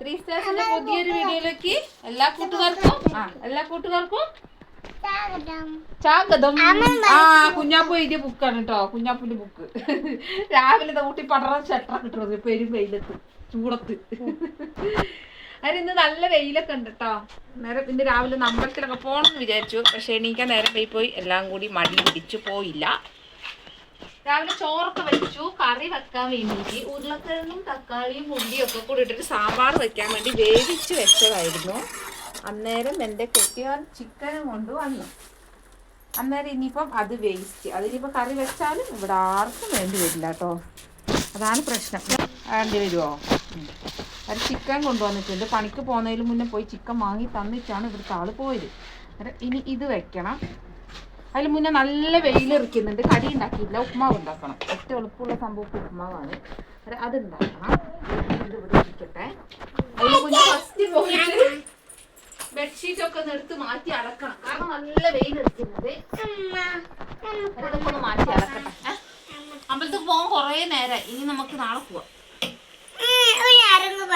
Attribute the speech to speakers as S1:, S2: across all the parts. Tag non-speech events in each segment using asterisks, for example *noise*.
S1: Three സ്റ്റാർസിന്റെ പുതിയൊരു വീഡിയോയിലേക്ക് എല്ലാ കൂട്ടുകാർക്കും ആ എല്ലാ കൂട്ടുകാർക്കും ചാകതം ആ കുഞ്ഞാപ്പു എഴുതിയ ബുക്കാണ് കേട്ടോ കുഞ്ഞാപ്പുന്റെ ബുക്ക് രാവിലെ ദാ ഊട്ടി പടറ ഷട്ടർ കിട്ടുന്നത് പെരും വെയിലത്ത്. ചൂടത്ത്. അതിന് നല്ല വെയിലൊക്കെ ഉണ്ട് കേട്ടോ നേരം ഇന്ന് രാവിലെ ഒന്ന് അമ്പലത്തിലൊക്കെ പോകണം എന്ന് വിചാരിച്ചു. പക്ഷെ എണീക്കാൻ നേരം പോയി പോയി. എല്ലാം കൂടി മടി പിടിച്ചു പോയില്ല. രാവിലെ ചോറൊക്കെ വെച്ചു കറി വെക്കാൻ വേണ്ടിയിട്ട് ഉരുളക്കിഴങ്ങും തക്കാളിയും മുണ്ടിയും ഒക്കെ കൂടി ഇട്ടിട്ട് സാമ്പാർ വെക്കാൻ വേണ്ടി വേവിച്ച് വെച്ചതായിരുന്നു. അന്നേരം എന്റെ കെട്ടിയവൻ ചിക്കനും കൊണ്ടുവന്നു അന്നേരം ഇനിയിപ്പം അത് വേസ്റ്റ് അതിനിപ്പോൾ കറി വെച്ചാലും ഇവിടെ ആർക്കും വേണ്ടി വരില്ല കേട്ടോ അതാണ് പ്രശ്നം. വേണ്ടി വരുമോ അത് ചിക്കൻ കൊണ്ടുവന്നിട്ടുണ്ട് പണിക്ക് പോകുന്നതിന് മുന്നേ പോയി ചിക്കൻ വാങ്ങി തന്നിട്ടാണ് ഇവിടുത്തെ ആൾ പോയത്. ഇനി ഇത് വെക്കണം. അതിന് മുന്നേ നല്ല വെയിലിറിക്കുന്നുണ്ട് കടി ഉണ്ടാക്കിയില്ല ഉപ്മാവ് ഉണ്ടാക്കണം. ഏറ്റവും എളുപ്പമുള്ള സംഭവം ഉപ്മാവാണ്. അത് ഇത് ഇവിടെ ഇരിക്കട്ടെ അതിന് മുന്നേ ഫസ്റ്റ് പോയിട്ട് ബെഡ്ഷീറ്റ് ഒക്കെ ഒന്ന് എടുത്ത് മാറ്റി അളക്കണം കാരണം നല്ല വെയിലിറിക്കുന്നത് അതൊക്കെ മാറ്റി അലക്കട്ടെ ഏ? അമ്പലത്തിൽ പോകാൻ കുറേ നേരം ഇനി നമുക്ക് നാളെ പോവാം.
S2: ആരെങ്കിലും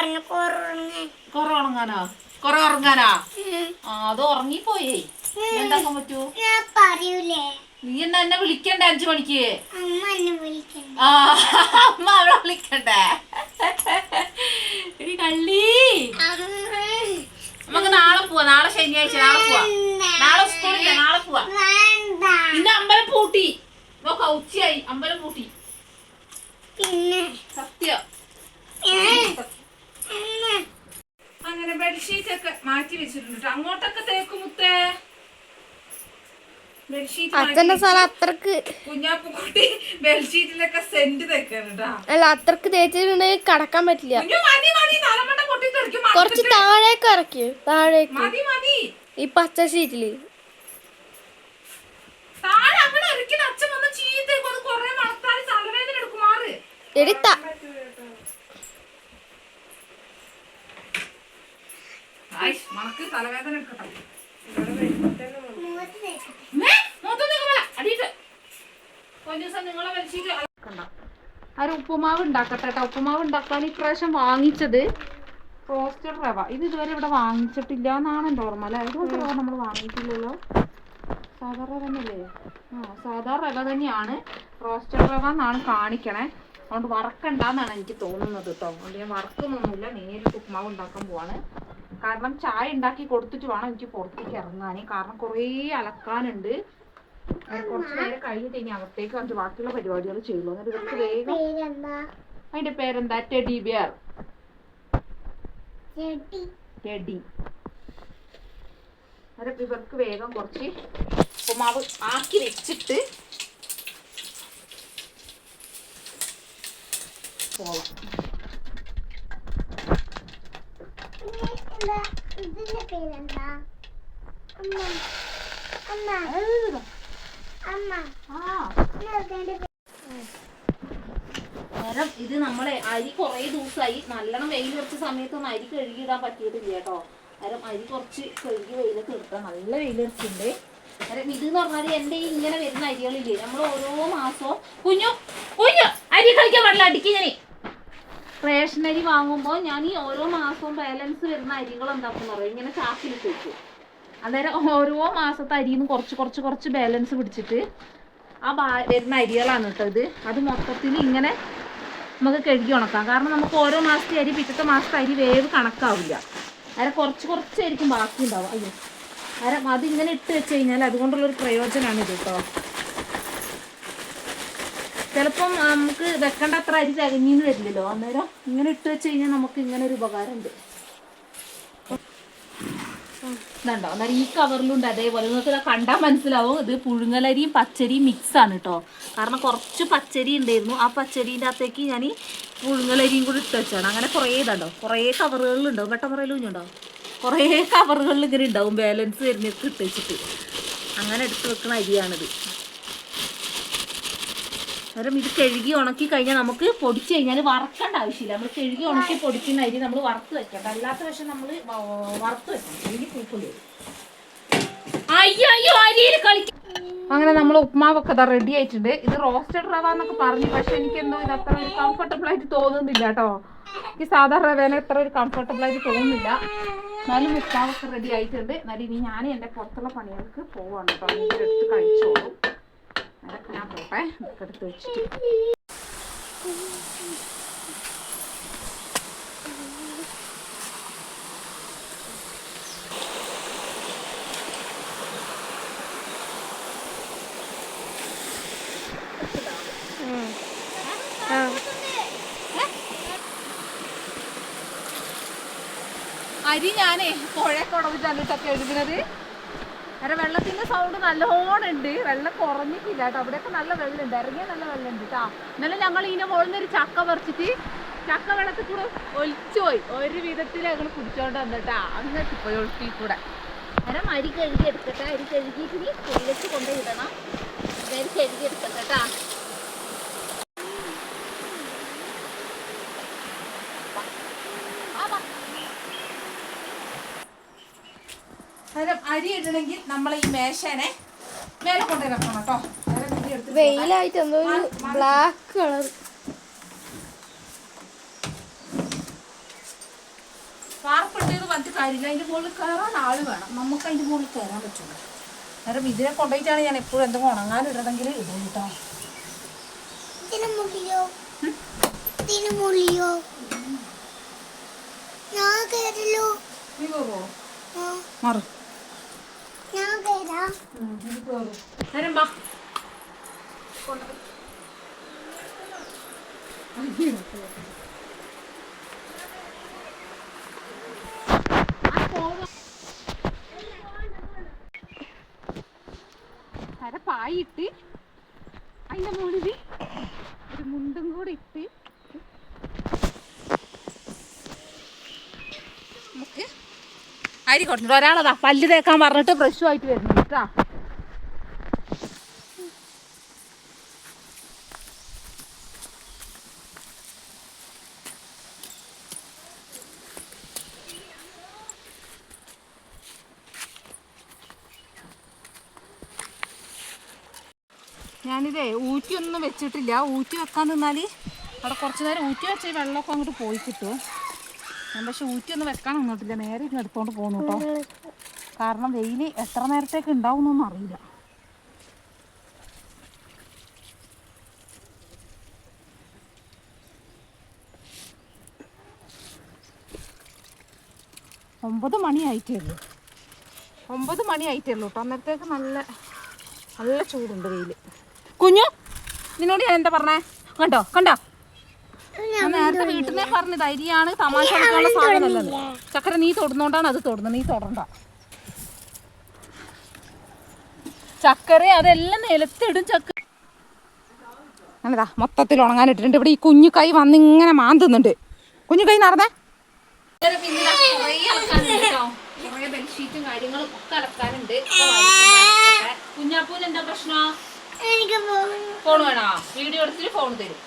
S2: ഉണങ്ങാനോ
S1: കുറെ ഉറങ്ങാനാ? അത് ഉറങ്ങിപ്പോയേ? എന്താക്കാൻ പറ്റൂ?
S2: ഞാൻ പറയൂലേ.
S1: നീ എന്നാ എന്നെ വിളിക്കണ്ടേ അഞ്ചു മണിക്ക്?
S2: അമ്മ വിളിക്കണ്ട.
S1: ആ അമ്മ അവളെ വിളിക്കണ്ടേ? എടി കള്ളി. നമുക്ക് നാളെ പോവാ. നാളെ ശനിയാഴ്ച. നാളെ പോവാ. നാളെ സ്കൂളില്ല. നാളെ പോവാ.
S2: പിന്നെ
S1: ഇന്ന് അമ്പലം പൂട്ടി. നോക്ക ഉച്ചയായി. അമ്പലം പൂട്ടി.
S2: പിന്നെ.
S1: സത്യം.
S2: അമ്മ
S1: അങ്ങനെ ബെഡ്ഷീറ്റ് ഒക്കെ മാറ്റി വെച്ചിട്ടുണ്ട് അങ്ങോട്ടൊക്കെ തേക്കും മുത്തേ. ബെഡ്ഷീറ്റ് കുഞ്ഞാപ്പുക്കുട്ടി ബെഡ്ഷീറ്റിലൊക്കെ സെന്റ്
S3: അല്ല അത്രയ്ക്ക് തേച്ചിട്ടുണ്ടെങ്കിൽ കടക്കാൻ പറ്റില്ല. കുറച്ച് താഴേക്ക് ഇറക്കി. താഴേക്ക്. ഈ പച്ച ഷീറ്റിൽ
S1: താഴെ അങ്ങനെ ഒരിക്കലും അച്ഛൻ വന്ന് ചീത്തേക്കും അത് കൊറേ വളർത്താൻ തലവേദന എടുക്കും മാറ്
S3: എടി ത-
S1: ആയിഷ്, മണക്ക് തലവേദന എടുക്കട്ടെ. ഒരു ഉപ്പുമാവ് ഉണ്ടാക്കട്ടെ കേട്ടോ. ഉപ്പുമാവ് ഉണ്ടാക്കാൻ ഇപ്രാവശ്യം വാങ്ങിച്ചത് റോസ്റ്റഡ് റവ. ഇത് ഇതുവരെ ഇവിടെ വാങ്ങിച്ചിട്ടില്ല എന്നാണ് എന്റെ ഓർമ്മ അല്ലേ? ഇതുപോലത്തെ റവ നമ്മൾ വാങ്ങിയിട്ടില്ലല്ലോ. സാധാ റവ തന്നെയല്ലേ? ആ സാധാ റവ തന്നെയാണ്. റോസ്റ്റഡ് റവ എന്നാണ് കാണിക്കണേ. അതുകൊണ്ട് വറക്കണ്ടെന്നാണ് എനിക്ക് തോന്നുന്നത് കേട്ടോ. അതുകൊണ്ട് ഞാൻ വറക്കുന്നൊന്നുമില്ല. നേരിട്ട് ഉപ്പുമാവ് ഉണ്ടാക്കാൻ പോവാണ്. കാരണം ചായ ഉണ്ടാക്കി കൊടുത്തിട്ട് വേണം എനിക്ക് പുറത്തേക്ക് ഇറങ്ങാൻ കാരണം കുറേ അലക്കാനുണ്ട്. കുറച്ച് നേരം കഴിഞ്ഞിട്ട് ഇനി അകത്തേക്ക് വന്നിട്ട് ബാക്കിയുള്ള പരിപാടികൾ ചെയ്യുള്ളൂ. എന്നിട്ട് ഇവർക്ക് വേഗം അതിന്റെ പേരെന്താ? Teddy bear. ടെഡി. അന്നേരം ഇവർക്ക് വേഗം കുറച്ച് ഉപ്പുമാവ് ആക്കി വെച്ചിട്ട് പോവാം
S2: പിന്നെ എന്താ ഇതിന്റെ പേരെന്താ അമ്മ അമ്മ അമ്മ
S1: നേരം ഇത് നമ്മളെ അരി കുറേ ദിവസമായി നല്ലോണം വെയിൽ കുറച്ച് സമയത്തൊന്നും അരി കഴുകിയിടാൻ പറ്റിയിട്ടില്ല കേട്ടോ. നേരം അരി കുറച്ച് കഴുകി വെയിലൊക്കെ എടുക്കാം. നല്ല വെയിൽ വെച്ചിട്ടുണ്ട് നേരം ഇത് എന്ന് പറഞ്ഞാൽ എന്റെ ഈ ഇങ്ങനെ വരുന്ന അരികളില്ലേ? നമ്മൾ ഓരോ മാസവും കുഞ്ഞു കുഞ്ഞു അരി കളിക്കാൻ പാടില്ല. അടിക്കുന്നേ റേഷൻ അരി വാങ്ങുമ്പോൾ ഞാൻ ഈ ഓരോ മാസവും ബാലൻസ് വരുന്ന അരികൾ എന്താക്കും പറയും ഇങ്ങനെ ചാക്കിലിട്ട് വെക്കും. അന്നേരം ഓരോ മാസത്തെ അരിയിൽ നിന്ന് കുറച്ച് കുറച്ച് കുറച്ച് ബാലൻസ് പിടിച്ചിട്ട് ആ ബാ- വരുന്ന അരികളാണ് കേട്ടോ ഇത്. അത് മൊത്തത്തിൽ ഇങ്ങനെ നമുക്ക് കഴുകി ഉണക്കാം. കാരണം നമുക്ക് ഓരോ മാസത്തെ അരി പിറ്റത്തെ മാസത്തെ അരി വേവ് കണക്കാവില്ല. അര കുറച്ച് കുറച്ചായിരിക്കും ബാക്കി ഉണ്ടാവും അയ്യോ. അര അതിങ്ങനെ ഇട്ട് വെച്ച് കഴിഞ്ഞാൽ അതുകൊണ്ടുള്ളൊരു പ്രയോജനമാണ് ഇത് കേട്ടോ. ചിലപ്പം നമുക്ക് വെക്കേണ്ട അത്ര അരി തികഞ്ഞിന്ന് വരില്ലല്ലോ. അന്നേരം ഇങ്ങനെ ഇട്ട് വെച്ച് കഴിഞ്ഞാൽ നമുക്ക് ഇങ്ങനെ ഒരു ഉപകാരമുണ്ട്. ഇതുണ്ടോ? അന്നേരം ഈ കവറിലുണ്ട് അതേപോലെ. നിങ്ങൾക്ക് കണ്ടാൽ മനസ്സിലാവും. ഇത് പുഴുങ്ങലരിയും പച്ചരിയും മിക്സ് ആണ് കേട്ടോ കാരണം കുറച്ച് പച്ചരി ഉണ്ടായിരുന്നു. ആ പച്ചരീന്റെ അകത്തേക്ക് ഞാൻ ഈ പുഴുങ്ങലരിയും കൂടി ഇട്ട് വെച്ചാണ്. അങ്ങനെ കുറേ ഇതുണ്ടോ? കുറേ കവറുകളിലുണ്ടാവും വെട്ടപ്പറയിലും ഉണ്ടാവും കുറേ കവറുകളിൽ ഇങ്ങനെ ഉണ്ടാവും. ബാലൻസ് വരുന്നൊക്കെ ഇട്ട് വെച്ചിട്ട്. അങ്ങനെ എടുത്ത് വെക്കുന്ന അരിയാണിത്. അന്നേരം ഇത് കഴുകി ഉണക്കി കഴിഞ്ഞാൽ നമുക്ക് പൊടിച്ച് കഴിഞ്ഞാൽ വറക്കേണ്ട ആവശ്യമില്ല. നമ്മൾ കഴുകി ഉണക്കി പൊടിക്കുന്ന അരി നമ്മൾ വറുത്ത് വെക്കണ്ട അല്ലാത്ത പക്ഷം നമ്മൾ വറുത്ത് വെക്കണം. അയ്യോ അയ്യോ അങ്ങനെ നമ്മൾ ഉപ്മാവൊക്കെ അതാ റെഡി ആയിട്ടുണ്ട്. ഇത് റോസ്റ്റഡ് റവ എന്നൊക്കെ പറഞ്ഞു. പക്ഷെ എനിക്ക് എന്തോ ഇത് അത്ര ഒരു കംഫർട്ടബിൾ ആയിട്ട് തോന്നുന്നില്ല കേട്ടോ. എനിക്ക് സാധാരണ റവേനെ അത്ര ഒരു കംഫർട്ടബിൾ ആയിട്ട് തോന്നുന്നില്ല. എന്നാലും ഉപ്മാവൊക്കെ റെഡി ആയിട്ടുണ്ട്. എന്നാലും ഇനി ഞാൻ എന്റെ പുറത്തുള്ള പണികൾക്ക് പോവാണ് കേട്ടോ. എടുത്ത് കഴിച്ചോളൂ. അതൊക്കെ ഞാൻ പോട്ടെ ഇതൊക്കെ എടുത്ത് അരി ഞാനേ പുഴയെ കുടവിട്ടാണ് കേട്ടോ എഴുതുന്നത് അരെ വെള്ളത്തിന്റെ സൗണ്ട് നല്ലോണം ഉണ്ട് വെള്ളം കുറഞ്ഞിട്ടില്ല കേട്ടോ. അവിടെയൊക്കെ നല്ല വെള്ളമുണ്ട്. ഇറങ്ങിയ നല്ല വെള്ളമുണ്ട് കേട്ടോ. ഇന്നലെ ഞങ്ങൾ ഇതിന്റെ മുകളിൽ ഒരു ചക്ക പറിച്ചിട്ട് ചക്ക വെള്ളത്തിൽ കൂടെ ഒലിച്ചു പോയി. ഒരു വിധത്തിൽ ഞങ്ങൾ കുടിച്ചോണ്ട് വന്നിട്ടാ അങ്ങോട്ട് പോയി ഒഴുക്കി കൂടെ. അരം അരി കഴുകി എടുക്കട്ടെ. അരി കഴുകിയിട്ട് നീ വെയിലത്ത് കൊണ്ടുപോയിടണം അരി കഴുകി എടുക്കട്ടെ കേട്ടാ. അന്നേരം അരി ഇടണമെങ്കിൽ നമ്മൾ ഈ മേശേനെ മേലെ കൊണ്ടുപോയി വെക്കണം കേട്ടോ.
S3: വെയിലായിട്ട് എന്തോ ഒരു ബ്ലാക്ക് കളർ
S1: പാർപ്പിട്ടത് വന്നിട്ട് കാര്യമില്ല. അതിന്റെ മുകളിൽ കയറാൻ ആൾ വേണം. നമുക്ക് അതിന്റെ മുകളിൽ കയറാൻ പറ്റുള്ളൂ അന്നേരം ഇതിനെ കൊണ്ടുപോയിട്ടാണ് ഞാൻ എപ്പോഴും എന്തെങ്കിലും ഉണങ്ങാൻ ഇടണമെങ്കിൽ ഇടും കേട്ടോ. മാറും
S2: ഞാൻ കയറാം
S1: നേരം വാ അര പായിട്ട് അതിന്റെ മുകളിൽ ഒരു മുണ്ടും കൂടി ഇട്ട് നമുക്ക് കൊടുത്തിട്ട് ഒരാളതാ. പല്ല് തേക്കാൻ പറഞ്ഞിട്ട് ഫ്രഷുമായിട്ട് വരുന്നു കേട്ടാ. ഞാനിതേ ഊറ്റിയൊന്നും വെച്ചിട്ടില്ല. ഊറ്റി വെക്കാൻ നിന്നാൽ അവിടെ കുറച്ച് നേരം ഊറ്റി വെച്ച് വെള്ളമൊക്കെ അങ്ങോട്ട് പോയി കിട്ടും. ഞാൻ പക്ഷെ ഊറ്റിയൊന്നും വെക്കാൻ നിന്നിട്ടില്ല. നേരെ ഇരുന്ന് എടുത്തോണ്ട് പോകുന്നു കേട്ടോ കാരണം വെയിൽ എത്ര നേരത്തേക്ക് ഉണ്ടാവും എന്നൊന്നും അറിയില്ല. ഒമ്പത് മണി ആയിട്ടേ ഉള്ളൂ ഒമ്പത് മണി ആയിട്ടേ ഉള്ളൂ കേട്ടോ അന്നേരത്തേക്ക് നല്ല നല്ല ചൂടുണ്ട് വെയിൽ കുഞ്ഞു നിന്നോട് ഞാൻ എന്താ പറഞ്ഞേ? കണ്ടോ കണ്ടോ? നേരത്തെ വീട്ടിൽ നിന്നേ പറഞ്ഞത് അരിയാണ് തമാശ കളിക്കാനുള്ള സാധനമല്ലത് ചക്കര നീ തൊടുന്നോണ്ടാണ് അത് തൊടുന്നത് നീ തൊടണ്ട. ചക്കര അതെല്ലാം നിലത്തിടും ചക്ക മൊത്തത്തിൽ ഉണങ്ങാനിട്ടിട്ടുണ്ട്. ഇവിടെ ഈ കുഞ്ഞു കൈ വന്ന് ഇങ്ങനെ മാന്തുന്നുണ്ട്. കുഞ്ഞു കൈ നടന്നേ. ബെഡ്ഷീറ്റും കാര്യങ്ങളും ഒക്കെ അലക്കാനുണ്ട് കുഞ്ഞാപ്പൂന് എന്താ പ്രശ്നം ഫോൺ വേണോ? വീഡിയോ എടുത്തിട്ട് ഫോൺ തരും.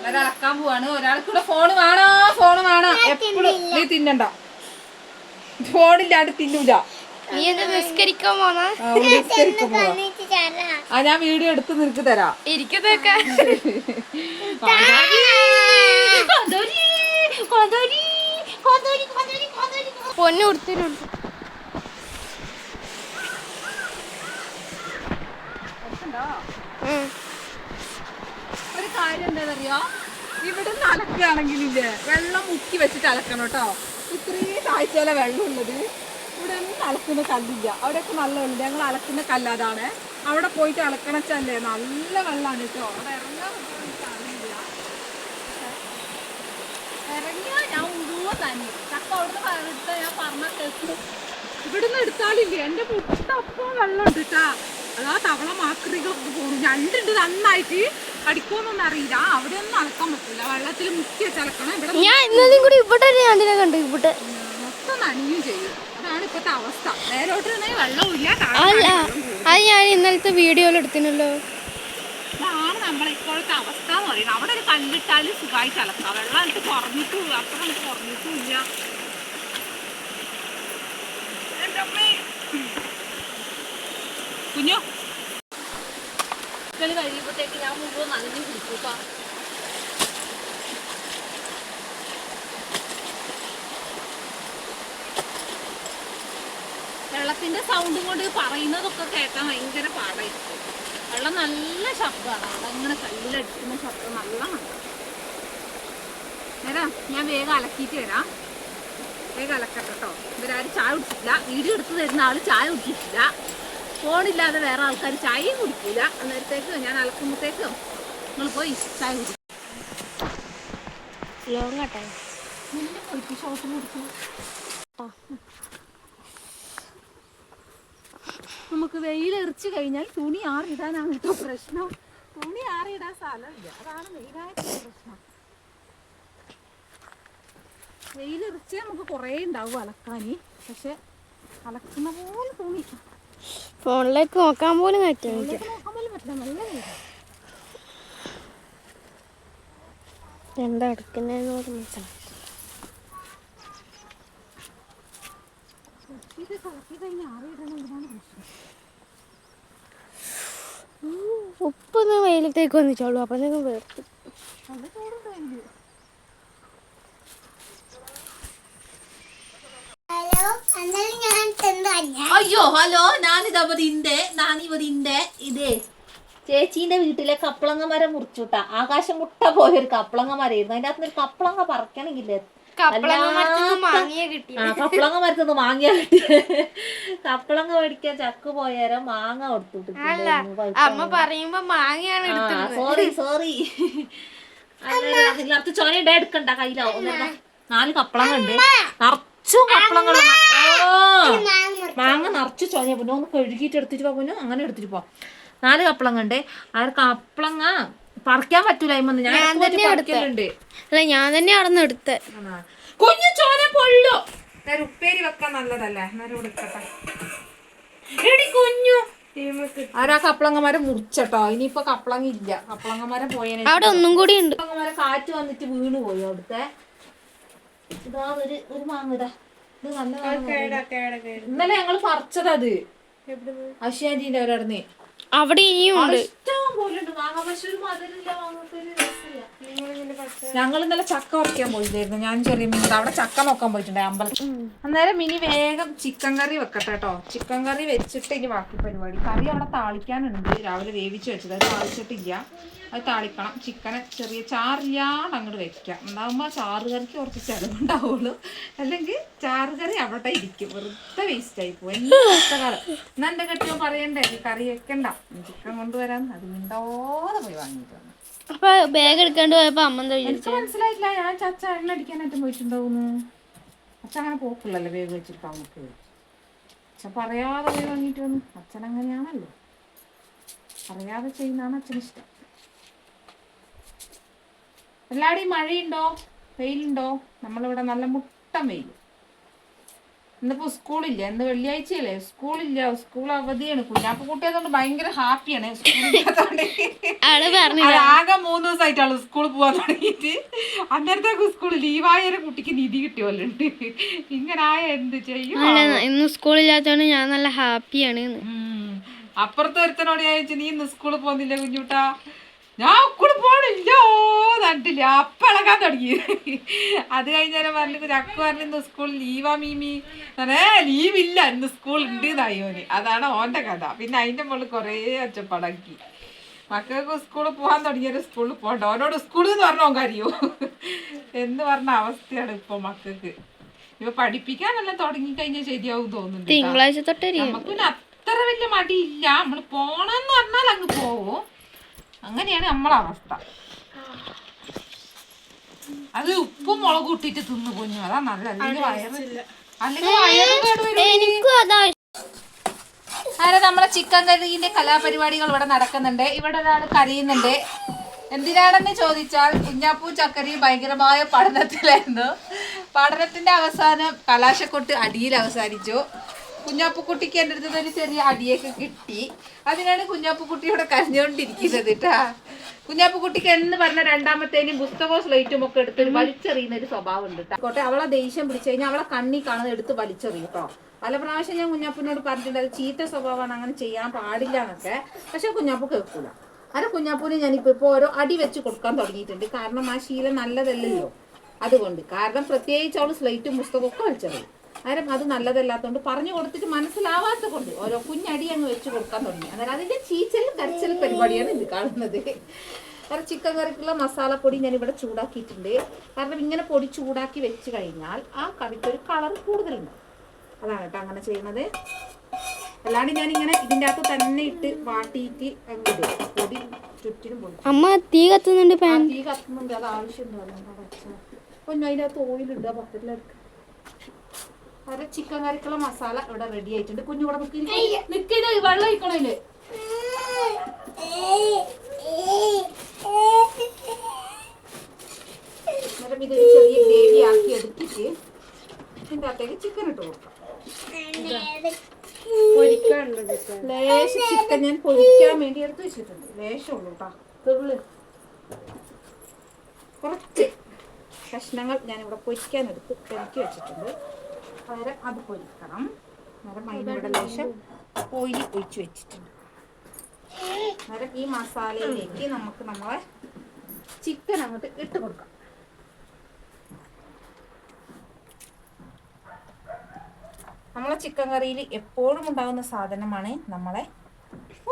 S1: ഒരാൾ അളക്കാൻ പോവാണ്. ഒരാൾക്കൂടെ ഫോൺ വേണോ? ഫോൺ വേണോ? എപ്പോഴും നീ തിന്നണ്ട. ഫോണില്ലാണ്ട് തിന്നൂല. ആ, ഞാൻ വീഡിയോ എടുത്ത് നിനക്ക് തരാം.
S3: പൊന്നു കൊടുത്തിട്ടുണ്ട്
S1: കാര്യം എന്താണെന്നറിയോ? ഇവിടുന്ന് അലക്കുകയാണെങ്കിലില്ലേ വെള്ളം മുക്കി വെച്ചിട്ട് അലക്കണം കേട്ടോ. ഇത്രയും താഴ്ചയിലെ വെള്ളം ഉള്ളത് ഇവിടെ ഒന്നും അലക്കുന്ന കല്ലില്ല. അവിടെയൊക്കെ നല്ല വെള്ളം ഞങ്ങൾ അലക്കുന്ന കല്ലാതാണ്. അവിടെ പോയിട്ട് അലക്കണച്ചല്ലേ നല്ല വെള്ളമാണ് കേട്ടോ. അവിടെ ഇറങ്ങാൻ ഇവിടുന്ന് എടുത്താലില്ലേ? എന്റെ മുട്ടപ്പം വെള്ളമുണ്ട് കേട്ടാ. അതാ തവള മാത്രം പോകുന്നു ഞണ്ടുണ്ട് നന്നായിട്ട്. അടിക്കുമെന്നൊന്നും അറിയില്ല. അവിടെ ഒന്നും അലക്കാൻ പറ്റില്ല വെള്ളത്തിൽ മുക്കി ഇവിടെ
S3: ഞാൻ ഇന്നലെയും കൂടി ഇവിടെ ഞാൻ ആണ്ടിനെ കണ്ടു ഇവിടെ.
S1: മൊത്തം നനയും ചെയ്യും. അതാണ് ഇപ്പോഴത്തെ അവസ്ഥ. നേരോട്ട് തന്നെ വെള്ളമില്ല
S3: അല്ല അത് ഞാൻ ഇന്നലത്തെ വീഡിയോയിൽ എടുത്തിനല്ലോ.
S1: ഇതാണ് നമ്മളെ ഇപ്പോഴത്തെ അവസ്ഥ എന്ന് പറയുന്നത്. അവിടെ ഒരു കല്ലിട്ടാൽ സുഖമായിട്ട് അലക്കാം. വെള്ളം എനിക്ക് കുറഞ്ഞിട്ടും അത്ര എനിക്ക് കുറഞ്ഞിട്ടും ഇല്ല. കുഞ്ഞു. കളി കഴിയുമ്പോഴത്തേക്ക് ഞാൻ മുഴുവൻ നനഞ്ഞു കുടിക്കൂട്ടോ വെള്ളത്തിന്റെ സൗണ്ടും കൊണ്ട് പറയുന്നതൊക്കെ കേൾക്കാൻ ഭയങ്കര പാടായിരിക്കും. വെള്ളം നല്ല ശബ്ദമാണ്. അവിടെ ഇങ്ങനെ കല്ലിലടിക്കുന്ന ശബ്ദം നല്ല വരാം ഞാൻ വേഗം അലക്കിയിട്ട് വരാം. വേഗം അലക്കട്ടെ കേട്ടോ. ഇവരാരും ചായ കുടിച്ചിട്ടില്ല. വീഡിയോ എടുത്ത് തരുന്ന ആൾ ചായ കുടിച്ചിട്ടില്ല. ഫോണില്ലാതെ വേറെ ആൾക്കാർ ചായയും കുടിക്കില്ല അന്നേരത്തേക്ക് ഞാൻ അലക്കുമ്പോഴത്തേക്കും നിങ്ങൾ പോയി ചായ കുടിക്കും
S3: ലോങ് ആട്ടെ.
S1: ഷോപ്പിൽ കൊടുക്കും നമുക്ക് വെയിലെറിച്ച് കഴിഞ്ഞാൽ തുണി ആറിടാനാണ് കേട്ടോ പ്രശ്നം. തുണി ആറിടാൻ സ്ഥലമില്ല. അതാണ് മെയിനായിട്ടുള്ള പ്രശ്നം. വെയിലെറിച്ച് നമുക്ക് കുറേ ഉണ്ടാവും അലക്കാൻ പക്ഷെ അലക്കുന്ന പോലെ തുണി
S3: ഫോണിലേക്ക് നോക്കാൻ പോലും പറ്റും എനിക്ക്
S1: ഇതിലേക്ക് നോക്കാൻ പോലും പറ്റില്ല. നല്ല വെയിലാ.
S3: എന്താ എടുക്കുന്നതെന്ന് പോലും മനസ്സിലായി
S1: ഇത് കലക്കി കഴിഞ്ഞ് ആറിയിടണമെങ്കിലാണ് പ്രശ്നം?
S3: ഉപ്പൊന്ന് വെയിലത്തേക്ക് വന്നിച്ചോളൂ. അപ്പൊ വേർത്ത്
S1: നല്ല അതിന്
S2: ഹലോ എന്നാലും ഞാൻ തന്നല്ല
S1: അയ്യോ ഹലോ ഇണ്ട് ഞാനിവിടെ ഇണ്ട് ഇതേ ചേച്ചീന്റെ വീട്ടിലെ കപ്പളങ്ങ മരം മുറിച്ചുട്ട ആകാശം മുട്ട പോയൊരു കപ്പളങ്ങ മരമായിരുന്നു അതിന്റെ അകത്തുനിന്ന് ഒരു കപ്പളങ്ങ പറക്കണമെങ്കിലേ കപ്പളങ്ങ മരത്തുനിന്ന് മാങ്ങിയ കിട്ടി കപ്പളങ്ങ മേടിക്കാൻ ചക്ക പോയാരോ മാങ്ങ
S3: അല്ല അമ്മ പറയുമ്പോ മാങ്ങയാണ്
S1: സോറി സോറി അതിനകത്ത് ചൊനയുടെ എടുക്കണ്ട കയ്യിലാവും. നാല് കപ്പളങ്ങ ഉണ്ട് നിറച്ചും കപ്പളങ്ങൾ മാങ്ങ നിറച്ച്. ചോദ്യ പിന്നെ ഒന്ന് കഴുകിയിട്ട് എടുത്തിട്ട് പോ പൊന്നു അങ്ങനെ എടുത്തിട്ട് പോ. നാല് കപ്പളങ്ങ ഉണ്ട് ആ കപ്പളങ്ങ പറിക്കാൻ പറ്റൂല അയിമന്ന് ഞാൻ പറിക്കലുണ്ട്.
S3: അല്ല ഞാൻ തന്നെ അവിടെ നിന്ന്
S1: കുഞ്ഞു ചോന പൊള്ളു. ഉപ്പേരി വെക്കാൻ നല്ലതല്ലേ? നേരെ എടുക്കട്ടെ എടി കുഞ്ഞു. ആരാ കപ്പളങ്ങമാരെ മുറിച്ചട്ടോ? ഇനിയിപ്പൊ കപ്പളങ്ങ ഇല്ല. കപ്പളങ്ങമാരെ പോയ
S3: അവിടെ ഒന്നും കൂടി ഉണ്ട്.
S1: കപ്പളങ്ങമാരെ കാറ്റ് വന്നിട്ട് വീണ് പോയി അവിടുത്തെ? ഇതാ ഒരു ഇതാ. നല്ല. ഇന്നലെ ഞങ്ങൾ പറിച്ചതത് അശ്വാന്റിന്റെ അവരടന്ന്
S3: അവിടെ ഇനിയും
S1: ഇഷ്ടം പോലെ ഉണ്ട്. മാങ്ങ പക്ഷെ ഒരു മധുരം ഇല്ല ഒരു രസമില്ല ഞങ്ങൾ ഇന്നലെ ചക്ക വറക്കാൻ പോയില്ലായിരുന്നു. ഞാൻ ചെറിയ മീൻ അവിടെ ചക്ക നോക്കാൻ പോയിട്ടുണ്ടായി അമ്പലത്തിൽ. അന്നേരം മിനി വേഗം ചിക്കൻ കറി വെക്കട്ടെ കേട്ടോ ചിക്കൻ കറി വെച്ചിട്ട് ഇനി ബാക്കി പരിപാടി. കറി അവിടെ താളിക്കാനുണ്ട്. രാവിലെ വേവിച്ച് വെച്ചത്. അത് താളിച്ചിട്ടില്ല. അത് താളിക്കണം. ചിക്കനെ ചെറിയ ചാറില്ലാണ്ട് അങ്ങോട്ട് വെക്കാം. ഉണ്ടാകുമ്പോൾ ചാറ് കറിക്ക് കുറച്ച് ചിലവുണ്ടാവുള്ളൂ. അല്ലെങ്കിൽ ചാറ് കറി അവിടെ ഇരിക്കും. വെറുതെ വേസ്റ്റ് ആയി പോകും എല്ലാ കഷ്ടകാലം. എന്നാ എന്റെ കെട്ടിയോ പറയണ്ടേ? കറി വെക്കണ്ട. ചിക്കൻ കൊണ്ടുവരാൻ അത് മിണ്ടാതെ പോയി വാങ്ങിയിട്ട് വന്നു
S3: അപ്പൊ ബാഗ് എടുക്കാണ്ട് പോയപ്പോ അമ്മ
S1: എനിക്ക് മനസ്സിലായില്ല ഞാൻ ചച്ച അടിക്കാനായിട്ട് പോയിട്ടുണ്ടാവുന്നു. അച്ഛൻ അങ്ങനെ പോക്കില്ലല്ലോ ബാഗ് വെച്ചിട്ട് നമുക്ക്. അച്ഛൻ പറയാതെ പോയി വാങ്ങിയിട്ട് വന്നു. അച്ഛൻ അങ്ങനെയാണല്ലോ. അറിയാതെ ചെയ്യുന്നതാണ് അച്ഛൻ ഇഷ്ടം. എല്ലാടെയും മഴയുണ്ടോ? വെയിലുണ്ടോ? നമ്മളിവിടെ നല്ല മുട്ടം വെയിൽ ഇന്നിപ്പോ സ്കൂളില്ല ഇന്ന് വെള്ളിയാഴ്ചയല്ലേ? സ്കൂളില്ല സ്കൂൾ അവധിയാണ്. കുഞ്ഞാപ്പ് കുട്ടിയതുകൊണ്ട് ഭയങ്കര ഹാപ്പിയാണ്. സ്കൂളില്ലാത്തതുകൊണ്ട് ആകെ മൂന്ന് ദിവസമായിട്ടാണ് സ്കൂളിൽ പോകാൻ തുടങ്ങിയിട്ട്. അന്നേരത്തേക്ക് സ്കൂൾ ലീവായ ഒരു കുട്ടിക്ക് നിധി കിട്ടിയോലുണ്ട് ഇങ്ങനെ ആയ എന്ത് ചെയ്യും
S3: ഇന്ന് സ്കൂളില്ലാത്തോണ്ട് ഞാൻ നല്ല ഹാപ്പിയാണ്.
S1: അപ്പുറത്തെ ഒരുത്തനോട് ഞാൻ ചോദിച്ചു നീ ഇന്ന് സ്കൂളിൽ പോകുന്നില്ല കുഞ്ഞുട്ടാ? ഞാൻ കൂടെ പോണില്ലോ നട്ടില്ല അപ്പ ഇളകാൻ തുടങ്ങി. അത് കഴിഞ്ഞാലും പറഞ്ഞു ചക്കു പറഞ്ഞു ഇന്ന് സ്കൂൾ ലീവാ മീമി. ഏ ലീവില്ല ഇന്ന് സ്കൂൾ ഉണ്ട് എന്നായോന് അതാണ് ഓന്റെ കഥ. പിന്നെ അതിന്റെ മുകളിൽ കുറേ ഒച്ചപ്പടക്കി. മക്കൾക്ക് സ്കൂളിൽ പോകാൻ തുടങ്ങിയാലും സ്കൂളിൽ പോകണ്ട. ഓനോട് സ്കൂളിൽ എന്ന് പറഞ്ഞോ കാര്യോ. എന്ന് പറഞ്ഞ അവസ്ഥയാണ് ഇപ്പൊ മക്കൾക്ക്. ഇപ്പൊ പഠിപ്പിക്കാനെല്ലാം തുടങ്ങി കഴിഞ്ഞാൽ ശരിയാവും തോന്നുന്നു.
S3: തിങ്കളാഴ്ച തൊട്ടേ
S1: നമുക്ക് അത്ര വലിയ മടിയില്ല. നമ്മൾ പോണെന്ന് പറഞ്ഞാൽ അങ്ങനെയാണ് നമ്മളെ അവസ്ഥ. അത് ഉപ്പും മുളകും ഇട്ടിട്ട് തിന്നു കുഞ്ഞു അതാ നല്ല അല്ലെങ്കിൽ വയറ് അല്ലെങ്കിൽ അങ്ങനെ നമ്മളെ ചിക്കൻ കറിന്റെ കലാപരിപാടികൾ ഇവിടെ നടക്കുന്നുണ്ട്. ഇവിടെ ഒരാൾ കരയുന്നുണ്ട്. എന്തിനാണെന്ന് ചോദിച്ചാൽ കുഞ്ഞാപ്പൂ ചക്കരി ഭയങ്കരമായ പഠനത്തിലായിരുന്നു. പഠനത്തിന്റെ അവസാനം കലാശക്കൊട്ട് അടിയിൽ അവസാനിച്ചു. കുഞ്ഞാപ്പുക്കുട്ടിക്ക് എന്റെ അടുത്ത് ഒരു ചെറിയ അടിയൊക്കെ കിട്ടി. അതിനാണ് കുഞ്ഞാപ്പുക്കുട്ടി കുഞ്ഞാപ്പുക്കുട്ടിയോടെ കരഞ്ഞുകൊണ്ടിരിക്കുന്നത് കേട്ടാ കുഞ്ഞാപ്പുക്കുട്ടിക്ക് എന്ന് പറഞ്ഞ രണ്ടാമത്തേനും പുസ്തകവും സ്ലേറ്റും ഒക്കെ എടുത്ത് വലിച്ചെറിയുന്ന ഒരു സ്വഭാവം ഉണ്ട് കേട്ടോ അവളെ ദേഷ്യം പിടിച്ചു കഴിഞ്ഞാൽ അവളെ കണ്ണി കാണുന്നത് എടുത്ത് വലിച്ചെറിയും കേട്ടോ പല പ്രാവശ്യം ഞാൻ കുഞ്ഞാപ്പിനോട് പറഞ്ഞിട്ടുണ്ട് അത് ചീത്ത സ്വഭാവമാണ് അങ്ങനെ ചെയ്യാൻ പാടില്ല എന്നൊക്കെ. പക്ഷെ കുഞ്ഞാപ്പ് കേൾക്കൂല. അത് കുഞ്ഞാപ്പൂന് ഞാനിപ്പോ ഇപ്പൊ ഓരോ അടി വെച്ച് കൊടുക്കാൻ തുടങ്ങിയിട്ടുണ്ട്. കാരണം ആ ശീലം നല്ലതല്ലല്ലോ. അതുകൊണ്ട്. കാരണം പ്രത്യേകിച്ച് അവൾ സ്ലേറ്റും പുസ്തകമൊക്കെ വലിച്ചെറിയും. കാരണം അത് നല്ലതല്ലാത്തതുകൊണ്ട് പറഞ്ഞു കൊടുത്തിട്ട് മനസ്സിലാവാത്ത കൊണ്ട് ഓരോ കുഞ്ഞടി അങ്ങ് വെച്ച് കൊടുക്കാൻ തുടങ്ങി. അന്നേരം അതിന്റെ ചീച്ചലും കരച്ചലും പരിപാടിയാണ് ഇത് കാണുന്നത്. കാരണം ചിക്കൻ കറിക്കുള്ള മസാലപ്പൊടി ഞാൻ ഇവിടെ ചൂടാക്കിയിട്ടുണ്ട്. കാരണം ഇങ്ങനെ പൊടി ചൂടാക്കി വെച്ച് കഴിഞ്ഞാൽ ആ കറിക്ക് ഒരു കളർ കൂടുതലുണ്ട്. അതാണ് കേട്ടോ അങ്ങനെ ചെയ്യുന്നത് അല്ലാണ്ട് ഞാൻ ഇങ്ങനെ ഇതിന്റെ അകത്ത് തന്നെ ഇട്ട് വാട്ടിയിട്ട് അങ്ങ് ഇടും. പൊടി ചുറ്റിനും പൊടി.
S3: അമ്മ തീ കത്തുന്നുണ്ട്
S1: തീ കത്തുന്നുണ്ട്. അത് ആവശ്യമുണ്ടോ? പൊന്നു അതിന്റെ അകത്ത് ഓയിലിടുക അത് ചിക്കൻ കറിക്കുള്ള മസാല ഇവിടെ റെഡി ആയിട്ടുണ്ട്. കുഞ്ഞു കൂടെ നിൽക്കി നിൽക്കില്ല വെള്ളം ഒഴിക്കണേൽ അന്നേരം ഇത് ചെറിയ ഗ്രേവി ആക്കി എടുത്തിട്ട് ഇതിന്റെ അകത്തേക്ക് ചിക്കൻ ഇട്ട് കൊടുക്കാം. ലേശം ചിക്കൻ ഞാൻ പൊരിക്കാൻ വേണ്ടി എടുത്ത് വെച്ചിട്ടുണ്ട്. ലേശമുള്ളൂ കേട്ടോ കുറച്ച് കഷ്ണങ്ങൾ ഞാനിവിടെ പൊരിക്കാൻ എടുത്ത് പെരക്കി വെച്ചിട്ടുണ്ട്. പകരം അത് പൊരിക്കണം. അന്നേരം അതിനോട് ലേശം ഓയിൽ ഒഴിച്ച് വെച്ചിട്ടുണ്ട്. അന്നേരം ഈ മസാലയിലേക്ക് നമുക്ക് നമ്മളെ ചിക്കൻ അങ്ങോട്ട് ഇട്ട് കൊടുക്കാം. നമ്മളെ ചിക്കൻ കറിയിൽ എപ്പോഴും ഉണ്ടാകുന്ന സാധനമാണ് നമ്മളെ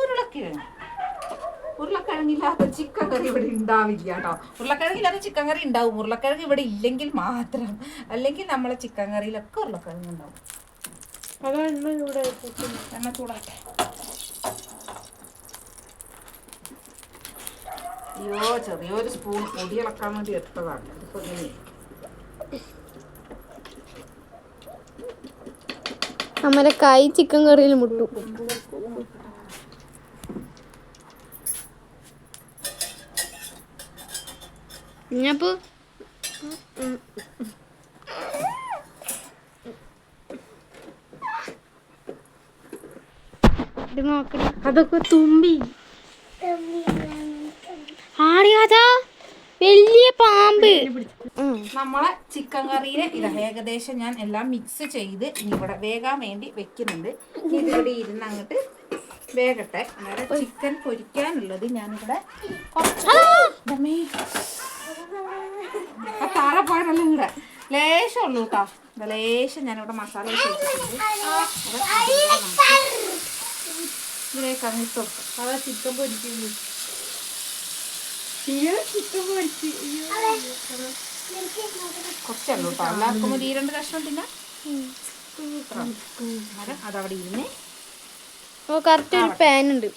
S1: ഉരുളക്കിഴങ്ങ്. ഉരുളക്കിഴങ്ങില്ലാത്ത ചിക്കൻ കറി ഇവിടെ ഉണ്ടാവില്ല കേട്ടോ. ഉരുളക്കിഴങ്ങില്ലാത്ത ചിക്കൻ കറി ഉണ്ടാവും. ഉരുളക്കിഴങ്ങ് ഇവിടെ ഇല്ലെങ്കിൽ മാത്രം. അല്ലെങ്കിൽ നമ്മളെ ചിക്കൻ കറിയിലൊക്കെ ഉരുളക്കിഴങ്ങ് ഉണ്ടാവും. എണ്ണ ചൂടാട്ടെ അയ്യോ ചെറിയൊരു സ്പൂൺ പൊടി ഇളക്കാൻ വേണ്ടി എടുത്തതാണ് ഇതിപ്പോ ഇങ്ങനെ
S3: കൈ ചിക്കൻ കറിയിൽ മുട്ടു. ഞാപ്പോ был...
S2: അതൊക്കെ തുമ്പി.
S3: ആടിയാതാ വലിയ പാമ്പ്.
S1: നമ്മളെ ചിക്കൻ കറിയിലെ ഇതാ ഏകദേശം ഞാൻ എല്ലാം മിക്സ് ചെയ്ത് ഇനി ഇവിടെ വേകാൻ വേണ്ടി വെക്കുന്നുണ്ട്. ഇതിവിടെ ഇരുന്ന് അങ്ങോട്ട് വേകട്ടെ. അന്നേരം ചിക്കൻ പൊരിക്കാനുള്ളത് ഞാനിവിടെ കുറച്ച്. ആ താഴെ ഇവിടെ. ലേശം ഉള്ളൂ കേട്ടോ ലേശം ഞാനിവിടെ മസാല ഇതിലേക്ക് കേട്ടോ എല്ലാവർക്കും ഈ രണ്ട് കഷ്ണം തിന്നാ അതവിടെ ഇരുന്ന്.
S3: കറക്റ്റ് ഒരു പാനുണ്ട്.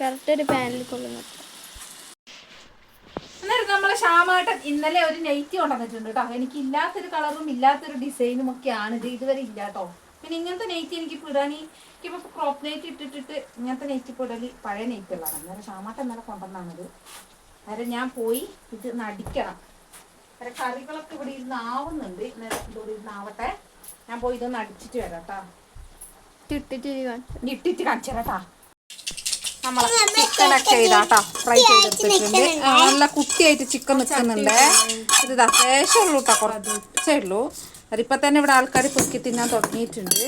S3: കറക്റ്റ് ഒരു പാനിൽ കൊള്ളുന്നു.
S1: അന്നേരം നമ്മളെ ശ്യാമാട്ടൻ ഇന്നലെ ഒരു നൈറ്റി കൊണ്ടുവന്നിട്ടുണ്ട് കേട്ടോ. എനിക്ക് ഇല്ലാത്തൊരു കളറും ഇല്ലാത്തൊരു ഡിസൈനും ഒക്കെ ആണ് ഇത് ഇതുവരെ ഇല്ല കേട്ടോ. പിന്നെ ഇങ്ങനത്തെ നൈറ്റി എനിക്ക് പിടാനി എനിക്കിപ്പോ ക്രോപ്പ് നെയ്റ്റ് ഇട്ടിട്ടിട്ട് ഇങ്ങനത്തെ നൈറ്റി പിടലി പഴയ നെയ്റ്റ് ഉള്ളതാണ്. അന്നേരം ശ്യാമാട്ടൻ ഇന്നലെ കൊണ്ടുവന്നാണത് അന്നേരം ഞാൻ പോയി ഇത് നടിക്കണം. അന്നേരം കറികളൊക്കെ ഇവിടെ ഇരുന്ന് ആവുന്നുണ്ട്. അന്നേരം ഇവിടെ ഇരുന്ന് ആവട്ടെ. ഞാൻ പോയി ഇതൊന്ന് അടിച്ചിട്ട് വരാം കേട്ടോ.
S3: ഇട്ടിട്ട് കാണിച്ചു.
S1: തരാട്ടാ നമ്മളെ ചിക്കനൊക്കെ ഇതാട്ടോ ഫ്രൈ ചെയ്തെടുത്തിട്ടുണ്ട്. നല്ല കുട്ടിയായിട്ട് ചിക്കൻ നിൽക്കുന്നുണ്ട് ഇത് ഇതാ ശേഷമുള്ളൂ കേട്ടോ കുറച്ചേ ഉള്ളൂ. അതിപ്പോ തന്നെ ഇവിടെ ആൾക്കാർ പൊക്കി തിന്നാൻ തുടങ്ങിയിട്ടുണ്ട്.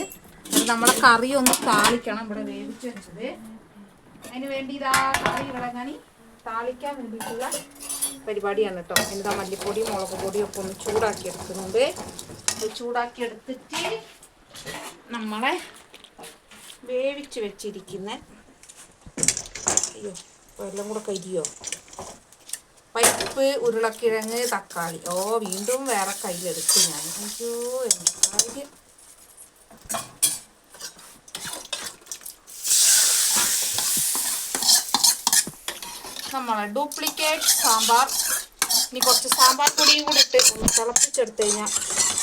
S1: അത് നമ്മളെ കറി ഒന്ന് താളിക്കണം ഇവിടെ വേവിച്ച് വെച്ചത്. അതിന് വേണ്ടി ഇതാ കറി ഇവിടെ ഞാൻ താളിക്കാൻ വേണ്ടിയിട്ടുള്ള പരിപാടിയാണ് കേട്ടോ എന്താ മല്ലിപ്പൊടി മുളക് പൊടിയും ഒക്കെ ഒന്ന് ചൂടാക്കി എടുക്കുന്നുണ്ട് ചൂടാക്കി എടുത്തിട്ട് നമ്മളെ വേവിച്ച് വെച്ചിരിക്കുന്ന അയ്യോ എല്ലാം കൂടെ കരിയോ? പരിപ്പ് ഉരുളക്കിഴങ്ങ് തക്കാളി. ഓ വീണ്ടും വേറെ കയ്യിലെടുത്തു ഞാൻ. അയ്യോ എന്താ നമ്മളെ ഡ്യൂപ്ലിക്കേറ്റ് സാമ്പാർ. ഇനി കുറച്ച് സാമ്പാർ പൊടിയും കൂടി ഇട്ട് ഒന്ന് തിളപ്പിച്ചെടുത്ത് കഴിഞ്ഞാൽ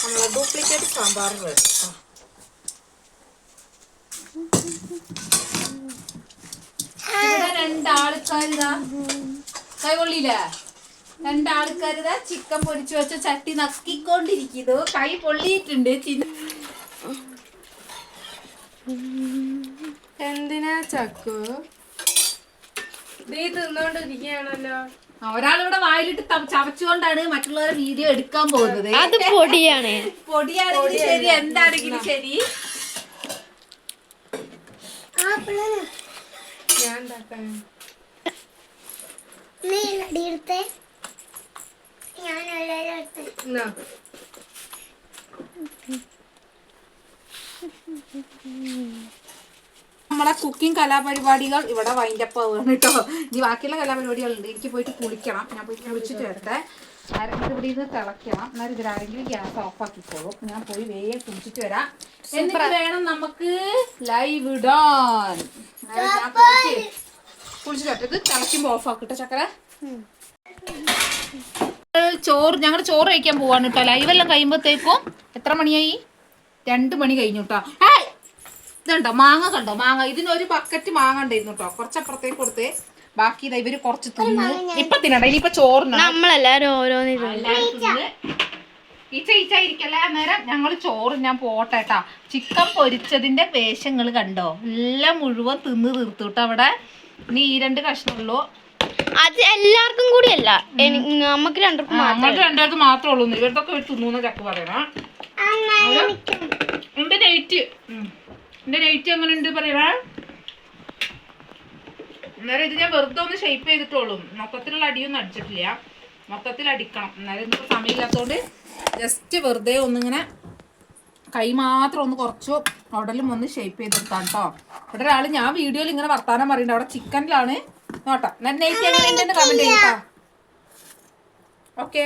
S1: നമ്മളെ ഡ്യൂപ്ലിക്കേറ്റ് സാമ്പാർ റെഡി. ഇവിടെ രണ്ടാൾക്കാരിതാ. കൈ കൊള്ളിയില്ല രണ്ടാൾക്കാരിതാ ചിക്കൻ പൊരിച്ചു വെച്ച ചട്ടി നക്കിക്കൊണ്ടിരിക്കുന്നു. കൈ പൊള്ളിയിട്ടുണ്ട്. ചിന്ന
S3: എന്തിനാ ചക്കു? നീ തിന്നോണ്ടിരിക്കുകയാണല്ലോ.
S1: ആ, ഒരാളിവിടെ വായിലിട്ട് ചവച്ചുകൊണ്ടാണ് മറ്റുള്ളവരെ വീഡിയോ എടുക്കാൻ പോകുന്നത്.
S3: അത് പൊടിയാണ്.
S1: പൊടിയാണെങ്കിലും ശരി എന്താണെങ്കിലും ശരി.
S3: ഞാൻ ഉണ്ടാക്കാൻ
S2: നീ എടുത്തേ. ഞാൻ എല്ലാവരും എടുത്തേ.
S3: എന്നാ? *laughs*
S1: നമ്മളെ കുക്കിംഗ് കലാപരിപാടികൾ ഇവിടെ വൈൻഡപ്പ് ആവുകയാണ് കേട്ടോ. ഇനി ബാക്കിയുള്ള കലാപരിപാടികളുണ്ട്. എനിക്ക് പോയിട്ട് കുളിക്കണം. ഞാൻ പോയിട്ട് കുളിച്ചിട്ട് വരട്ടെ. ആരെങ്കിലും ഇവിടെ ഇത് തിളയ്ക്കണം. എന്നാലും ഇതിലാരെങ്കിലും ഗ്യാസ് ഓഫ് ആക്കിക്കോളും. ഞാൻ പോയി വേഗം കുളിച്ചിട്ട് വരാം. എന്നിട്ട് വേണം നമുക്ക് ലൈവ് ഇടാൻ. കുളിച്ചിട്ട് വരട്ടെ. ഇത് തിളയ്ക്കുമ്പോൾ ഓഫ് ആക്കട്ടെ ചക്കര. ചോറ് ഞങ്ങൾ ചോറ് കഴിക്കാൻ പോവാണ് കേട്ടോ. ലൈവ് എല്ലാം കഴിയുമ്പോഴത്തേക്കും എത്ര മണിയായി? രണ്ട് മണി കഴിഞ്ഞു കേട്ടോ. ഇതുണ്ടോ? മാങ്ങ കണ്ടോ? മാങ്ങ. ഇതിനൊരു ബക്കറ്റ് മാങ്ങ ഉണ്ടായിരുന്നു കേട്ടോ കുറച്ചപ്പുറത്തേക്ക് കൊടുത്ത്. ബാക്കി ഇതാ ഇവർ കുറച്ച് തിന്നു. ഇപ്പൊ തിന്നണ്ട. ഇനിയിപ്പൊ ചോറിനാ.
S3: നമ്മളെല്ലാരും ഓരോന്ന് തിന്നും.
S1: ഈ തിന്ന്. ഈച്ച ഈച്ച ഇരിക്കല്ലേ? അന്നേരം ഞങ്ങൾ ചോറ് ഞാൻ പോട്ടെ കേട്ടാ ചിക്കൻ പൊരിച്ചതിന്റെ വേഷങ്ങൾ കണ്ടോ? എല്ലാം മുഴുവൻ തിന്ന് തീർത്തു കേട്ടോ അവിടെ. ഇനി ഈ രണ്ട് കഷ്ണമുള്ളൂ.
S3: അത് എല്ലാവർക്കും കൂടിയല്ല. നമുക്ക് രണ്ടുപേർക്കും മാത്രം
S1: നമ്മൾക്ക് രണ്ടാൾക്ക് മാത്രമേ ഉള്ളൂ ഇവരുടെ ഒക്കെ തിന്നു ചക്ക പറയണം. എന്റെ നൈറ്റ് എന്റെ റേറ്റ് എങ്ങനെ ഉണ്ട് പറയണ അന്നേരം ഇത് ഞാൻ വെറുതെ ഒന്ന് ഷേപ്പ് ചെയ്തിട്ടുള്ളൂ മൊത്തത്തിലുള്ള അടിയൊന്നും അടിച്ചിട്ടില്ല. മൊത്തത്തിൽ അടിക്കണം. എന്നാലും ഇന്നിപ്പോ സമയമില്ലാത്തതുകൊണ്ട് ജസ്റ്റ് വെറുതെ ഒന്നിങ്ങനെ കൈ മാത്രം ഒന്ന് കുറച്ച് ഉടലും ഒന്ന് ഷേപ്പ് ചെയ്തെടുക്കാം കേട്ടോ ഇവിടെ ഒരാൾ ഞാൻ വീഡിയോയിൽ ഇങ്ങനെ വർത്താനം പറയുന്നുണ്ട്. അവിടെ ചിക്കനിലാണ് നോട്ടോ. നന്നായിട്ട് എങ്ങനെ കമന്റ് ചെയ്യട്ടോ ഓക്കെ